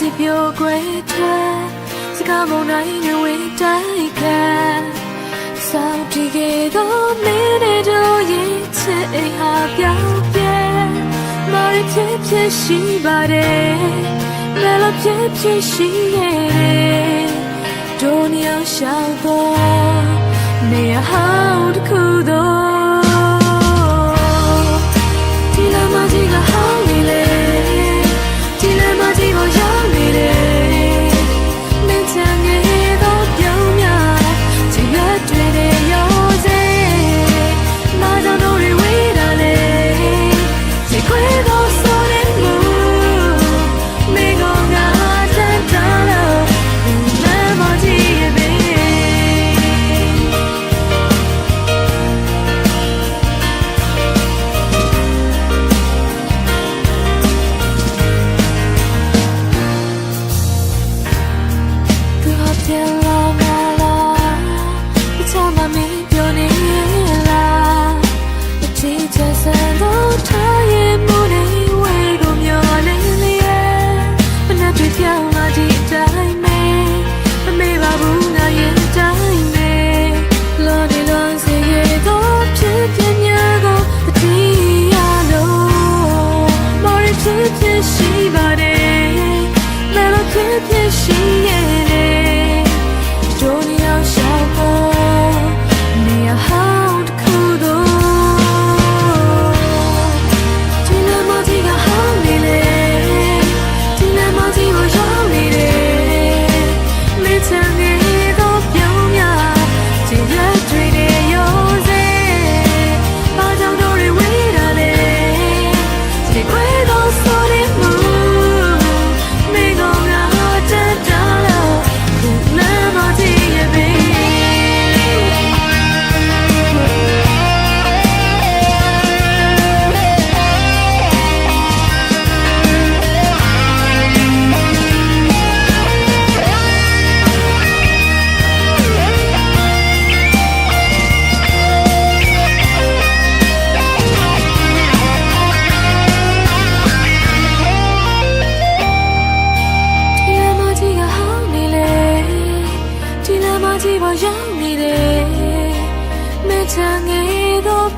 စီပြိုကွယ်ထွဲစကားမုံနိုင်နေဝေးတိုက်ခံစောင့်ကြည့်ခဲ့သောမင်းနဲ့တို့ရဲ့ချစ်အိမ်ဟာပြောင်းပြဲမာရီဖြစ်ဖြစ်ရှိပါတယ်လည်းဖြစ်ဖြစ်ရှိရဲ့ 笑过，你好。心也。 ကြည့်ပေါ်ရောက်နေတယ်မချငယ်တော့